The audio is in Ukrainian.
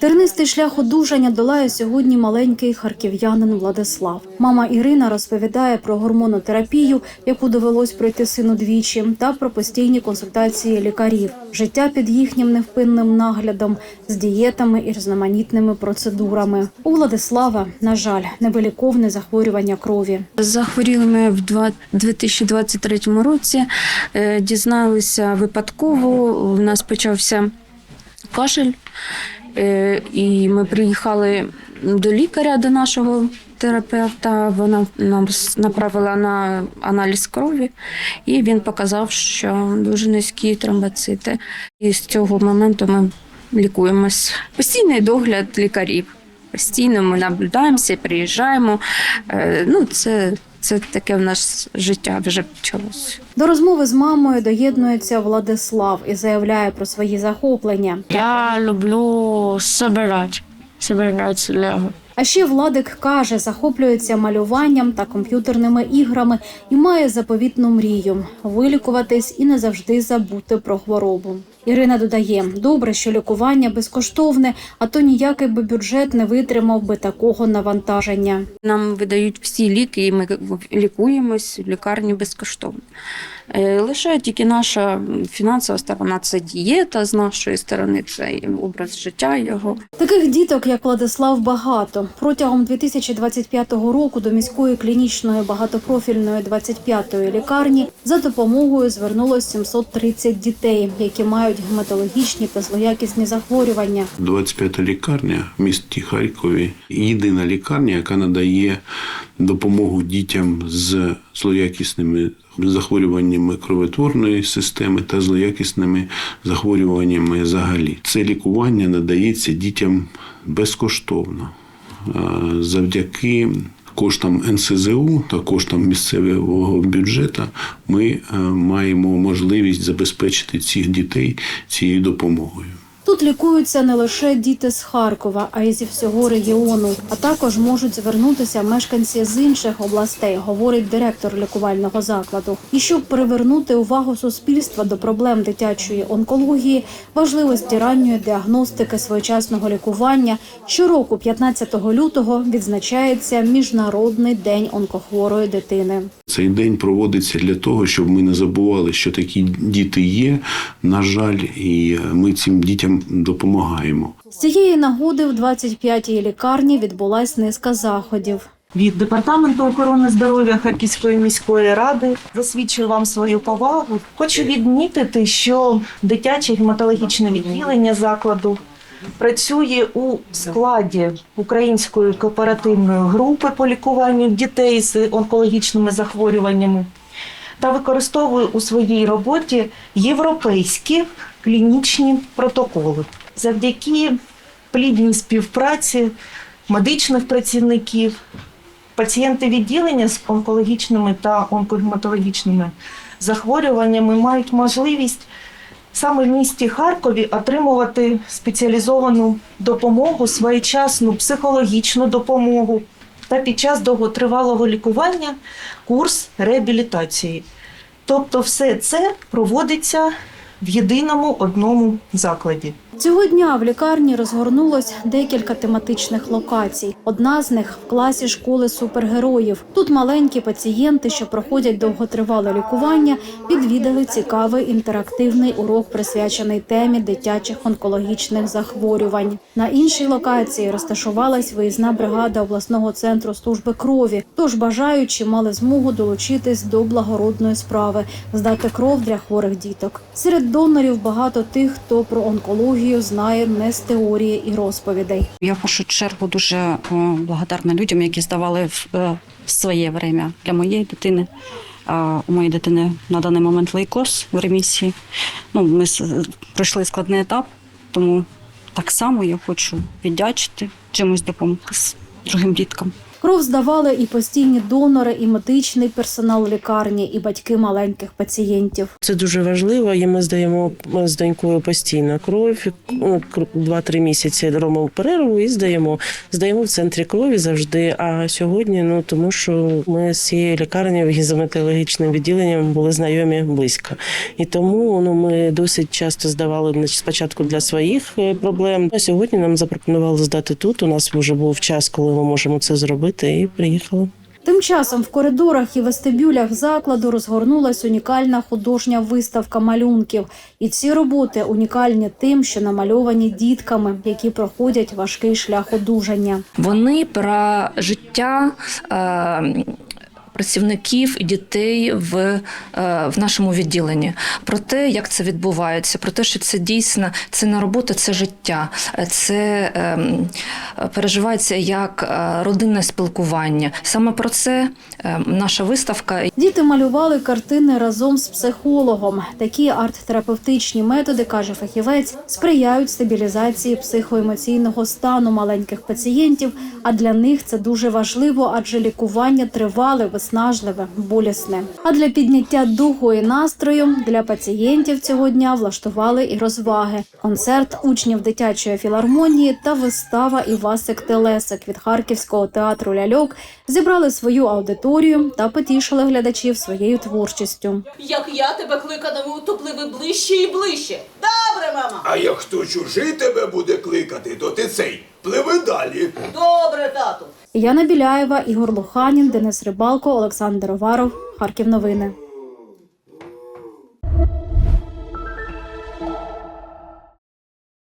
Тернистий шлях одужання долає сьогодні маленький харків'янин Владислав. Мама Ірина розповідає про гормонотерапію, яку довелось пройти сину двічі, та про постійні консультації лікарів, життя під їхнім невпинним наглядом, з дієтами і різноманітними процедурами. У Владислава, на жаль, невиліковне захворювання крові. Захворіли ми в два- 2023 році. Е, Дізналися випадково. У нас почався кашель, і ми приїхали до лікаря, до нашого терапевта. Вона нам направила на аналіз крові, і він показав, що дуже низькі тромбоцити. І з цього моменту ми лікуємось. Постійний догляд лікарів. Постійно ми наблюдаємося, приїжджаємо. Е, Ну, це, це таке в нас життя вже почалося. До розмови з мамою доєднується Владислав і заявляє про свої захоплення. Я люблю собирати. Собирати лего. А ще Владик каже, захоплюється малюванням та комп'ютерними іграми і має заповітну мрію вилікуватись і не завжди забути про хворобу. Ірина додає: добре, що лікування безкоштовне, а то ніякий би бюджет не витримав би такого навантаження. Нам видають всі ліки, і ми лікуємось в лікарні безкоштовно. Е, Лише тільки наша фінансова сторона це дієта з нашої сторони, це образ життя його. Таких діток, як Владислав, багато. Протягом 2025 року до міської клінічної багатопрофільної 25-ї лікарні за допомогою звернулось 730 дітей, які мають гематологічні та злоякісні захворювання. 25-та лікарня в місті Харкові єдина лікарня, яка надає допомогу дітям з злоякісними захворюваннями кровотворної системи та злоякісними захворюваннями взагалі. Це лікування надається дітям безкоштовно завдяки. Коштам НСЗУ та коштам місцевого бюджету ми е, маємо можливість забезпечити цих дітей цією допомогою. Тут лікуються не лише діти з Харкова, а й зі всього регіону. А також можуть звернутися мешканці з інших областей, говорить директор лікувального закладу. І щоб привернути увагу суспільства до проблем дитячої онкології, важливості ранньої діагностики, своєчасного лікування, щороку, 15 лютого, відзначається Міжнародний день онкохворої дитини. Цей день проводиться для того, щоб ми не забували, що такі діти є. На жаль, і ми цим дітям допомагаємо. З цієї нагоди в 25-й лікарні відбулась низка заходів. від департаменту охорони здоров'я Харківської міської ради засвідчую вам свою повагу. Хочу відмітити, що дитяче гематологічне відділення закладу працює у складі української кооперативної групи по лікуванню дітей з онкологічними захворюваннями та використовує у своїй роботі європейські клінічні протоколи. Завдяки плідній співпраці медичних працівників, пацієнти відділення з онкологічними та онкогематологічними захворюваннями мають можливість саме в місті Харкові отримувати спеціалізовану допомогу, своєчасну психологічну допомогу та під час довготривалого лікування курс реабілітації. Тобто, все це проводиться в єдиному одному закладі. Цього дня в лікарні розгорнулось декілька тематичних локацій. Одна з них в класі школи супергероїв. Тут маленькі пацієнти, що проходять довготривале лікування, відвідали цікавий інтерактивний урок, присвячений темі дитячих онкологічних захворювань. На іншій локації розташувалась виїзна бригада обласного центру служби крові. Тож бажаючі мали змогу долучитись до благородної справи, здати кров для хворих діток. Серед донорів багато тих, хто про онкологію знає не з теорії і розповідей. Я в першу чергу дуже е, благодарна людям, які здавали в е, своє время для моєї дитини. У моєї дитини на даний момент лейкоз в ремісії. Ну, ми с- пройшли складний етап, тому так само я хочу віддячити, чимось допомогти другим діткам. Кров здавали і постійні донори, і медичний персонал лікарні, і батьки маленьких пацієнтів. Це дуже важливо, і ми здаємо з донькою постійно кров. Ну, кр- Два-три місяці робимо перерву і здаємо. Здаємо в центрі крові завжди. А сьогодні, ну тому що ми з цією лікарнею гізометеорологічним відділенням були знайомі близько. І тому ну, ми досить часто здавали значить, спочатку для своїх е, проблем. А сьогодні нам запропонували здати тут. У нас вже був час, коли ми можемо це зробити, і приїхала. Тим часом в коридорах і вестибюлях закладу розгорнулась унікальна художня виставка малюнків. І ці роботи унікальні тим, що намальовані дітками, які проходять важкий шлях одужання. Вони про життя. Е, Працівників і дітей в, е, в нашому відділенні про те, як це відбувається, про те, що це дійсно це не робота, це життя, це ем, переживається як е, родинне спілкування. Саме про це е, наша виставка Діти малювали картини разом з психологом. Такі арт-терапевтичні методи, каже фахівець, сприяють стабілізації психоемоційного стану маленьких пацієнтів. А для них це дуже важливо, адже лікування тривале, виснажливе, болісне. А для підняття духу і настрою для пацієнтів цього дня влаштували і розваги: концерт учнів дитячої філармонії та вистава Івасик Телесик від Харківського театру ляльок зібрали свою аудиторію та потішили глядачів своєю творчістю. Як я тебе кликатиму, то пливи ближче і ближче. Добре, мама. А як хто чужий тебе буде кликати, то ти цей пливи далі. Добре, тату. Яна Біляєва, Ігор Луханін, Денис Рибалко, Олександр Оваров. Харків новини.